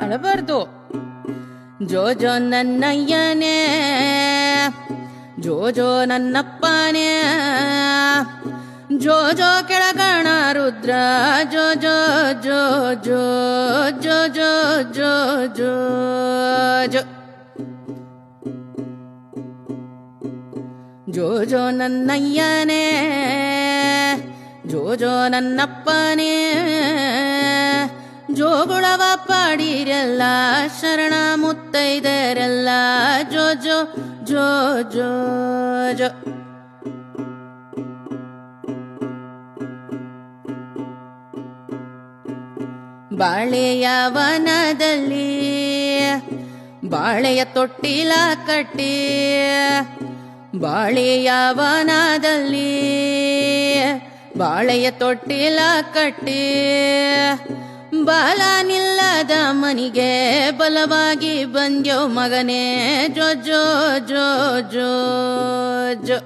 ಅಳಬಾರ್ದು. ಜೋ ಜೋ ನನ್ನಯ್ಯನೇ ಜೋ ಜೋ ನನ್ನಪ್ಪನೇ ಜೋ ಜೋ ಕೆಳಗಣ ರುದ್ರ ಜೋ ಜೋ ಜೋ ಜೋ ಜೋ. ಜೋ ಜೋ ಜೋ ಜೋ ಜೋ ಜೋ ನನ್ನಯ್ಯನೇ ಜೋ ಜೋ ನನ್ನಪ್ಪನೇ. ಜೋಗುಳವ ಪಾಡಿರಲ್ಲ ಶರಣ ಮುತ್ತೈದರಲ್ಲ ಜೋ ಜೋ ಜೋ ಜೋ ಜೋ. ಬಾಳೆಯ ವನದಲ್ಲಿ, ಬಾಳೆಯ ತೊಟ್ಟಿಲ ಕಟ್ಟಿ, ಬಾಳೆಯ ವನದಲ್ಲಿ, ಬಾಳೆಯ ತೊಟ್ಟಿಲ ಕಟ್ಟಿ ಬಾಲ ನಿಲ್ಲದ ಮನಿಗೆ ಬಲವಾಗಿ ಬಂದ್ಯೋ ಮಗನೇ, ಜೋ ಜೋ ಜೋ ಜೋ ಜೋ.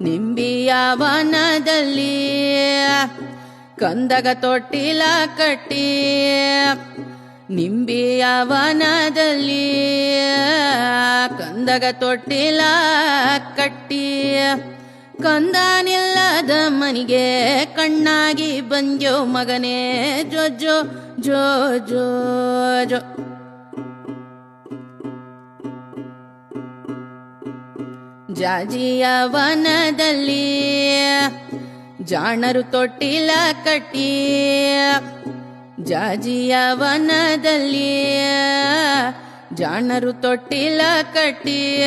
ನಿಂಬಿಯ ವನದಲ್ಲಿ ಕಂದಗ ತೊಟ್ಟಿಲ ಕಟ್ಟಿ, ನಿಂಬಿಯ ವನದಲ್ಲಿ ಕಂದಗ ತೊಟ್ಟಿಲ ಕಟ್ಟಿ. ಕಂದ ನಿಲ್ಲದ ಮನಿಗೆ ಕಣ್ಣಾಗಿ ಬಂದ್ಯೋ ಮಗನೇ, ಜೋ ಜೋ ಜೋ ಜೋ ಜೋ. ಜಾಣರು ತೊಟ್ಟಿಲ ಕಟ್ಟಿ. ಜಾಜಿಯ ವನದಲ್ಲಿ ಜಾಣರು ತೊಟ್ಟಿಲ ಕಟ್ಟಿ.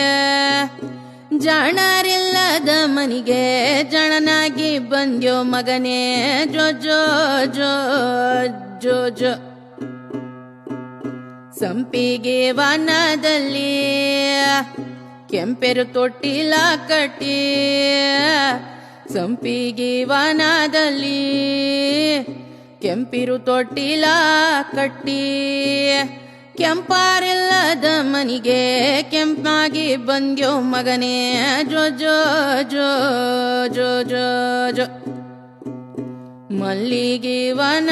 ಜಾಣರಿಲ್ಲದ ಮನಿಗೆ ಜಣನಾಗಿ ಬಂದ್ಯೋ ಮಗನೇ, ಜೋ ಜೋ ಜೋ ಜೋ ಜೋ. ಸಂಪಿಗೆ ವನದಲ್ಲಿ ಕೆಂಪೆರು ತೊಟ್ಟಿಲ ಕಟ್ಟಿ, ಸಂಪಿಗೆ ವನದಲ್ಲಿ ಕೆಂಪಿರು ತೊಟ್ಟಿಲ ಕಟ್ಟಿ. ಕೆಂಪಾರಿಲ್ಲದ ಮನಿಗೆ ಕೆಂಪಾಗಿ ಬಂದ್ಯೋ ಮಗನೇ. ಜೋ ಜೋ ಜೋ ಜೋ ಜೋ ಜೋ. ಮಲ್ಲಿಗೆ ವನ